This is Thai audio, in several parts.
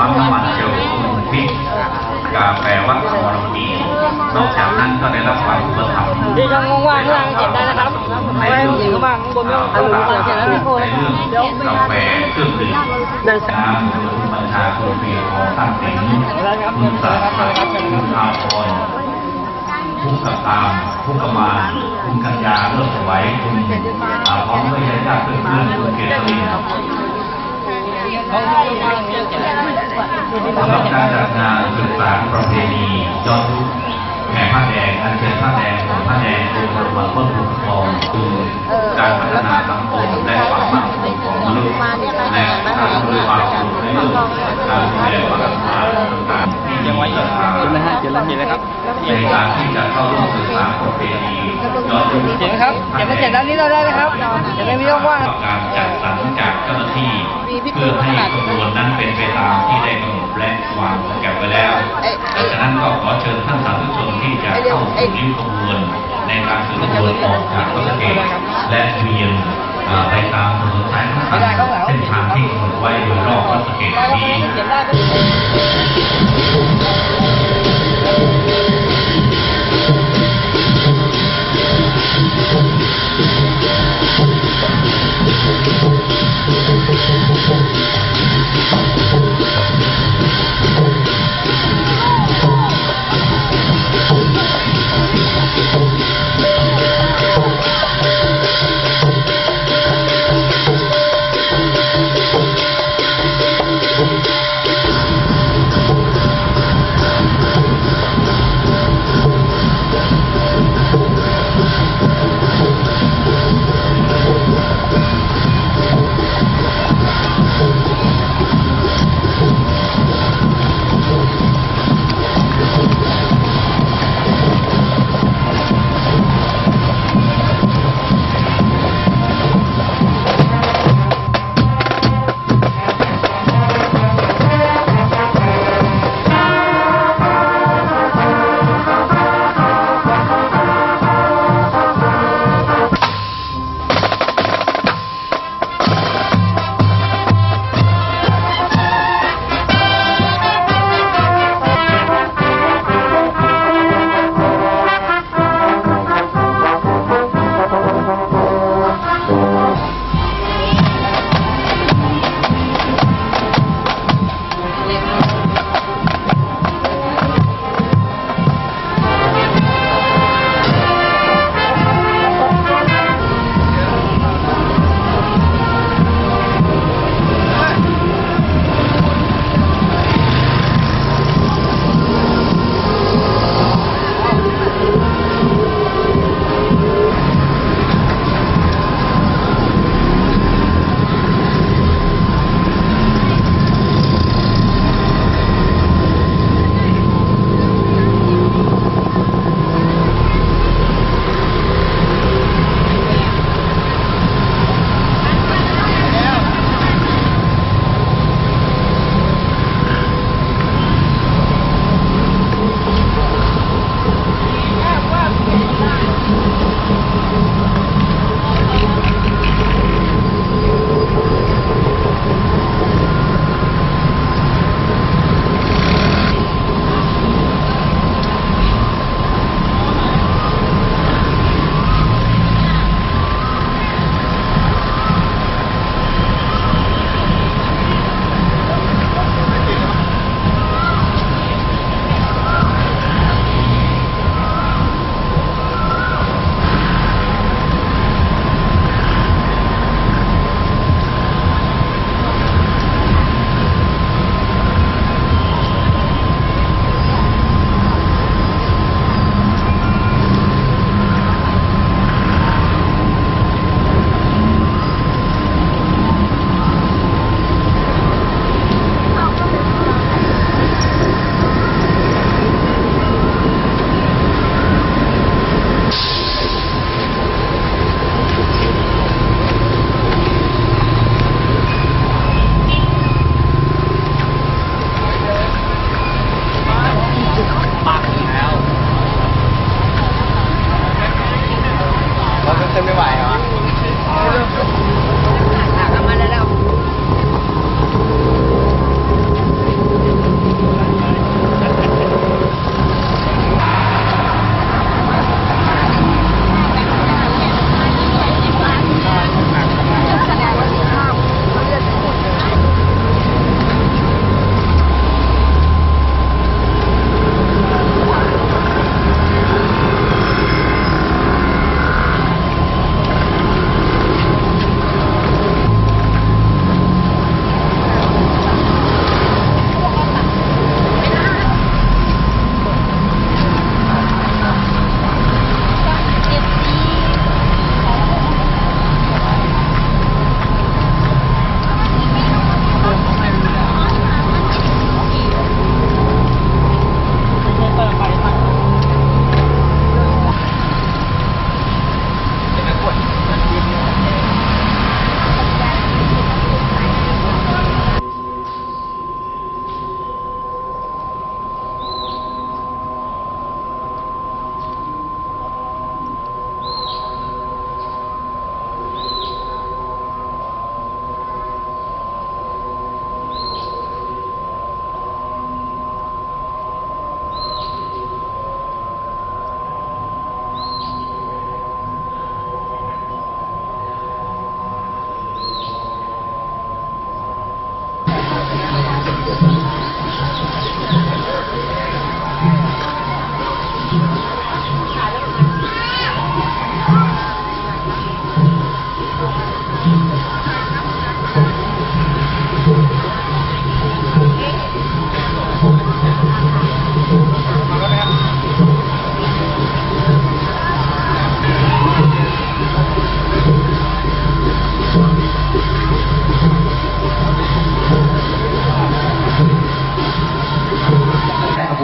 ปั๊มน้ำมันเชลล์พริกาแฟวัดมรมีนอกจากนั้นก็ได้รับความอุปถัมภ์ที่ช่องว่างๆล่างเก็บได้นะครับไว้ให้ผู้หญิงข้างล่างข้างบนไม่ต้องเอาหรือเปล่าเก็บแล้วไม่โคนเรื่องกาแฟเครื่องดื่มน้ำคุณบัญชาคุณเพียรของตั้งสิงคุณสาขาคุณอาพรผู้กับตามผู้กำมาคุณกัญญาเลิศสวัยคุณอาพร้อมด้วยญาติๆเพื่อนคุณเกษริน สำหรับการจัดงานสืบสานประเพณีย้อนยุคแห่ผ้าแดงอันเชิญผ้าแดงของผ้าแดงองค์บรมต้นบุญทองคือการพัฒนาสังคมและความมั่นคงของมนุษย์และการบริความสุขในเรื่องการดูแลวามสะอาดต่างๆที่ยังไว้ศรัทธาเห็นไหมฮะเห็นแล้วเล้วครับในการที่จะเข้าร่วมสืบสานประเพณีย้อนยุคเห็นไหมครับเก็บมาเก็บด้านนี้เราได้นะครับเก็บในวิดีโอว่างการจัดสรรจากเจ้าหน้าที่เพื่อให้ขบวนนั้นเป็น ชิญท่านสาธุชนที่จะเข้าสู่นิ้วขบวนในการสืบขบวนออกจากวัดสะเกตและเวียนอ่าไปตามถนนสายทั้งเส้นทางที่กำหนดไว้โดยรอบวัดสะเกตนี้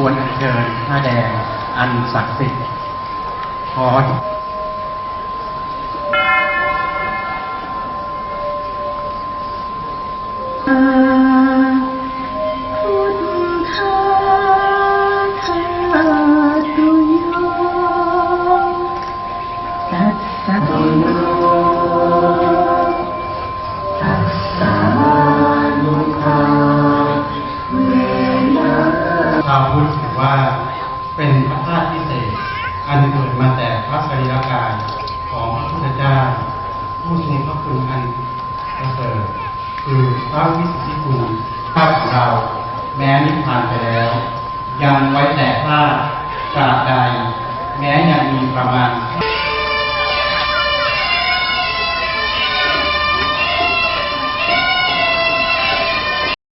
ควนอัญเชิญผ้าแดงอันศักดิ์สิทธิ์ขอ ภาพของเรา แม้นิพพานไปแล้ว ยังไว้แต่ผ้าตราบใด แม้ยังมีประมาณ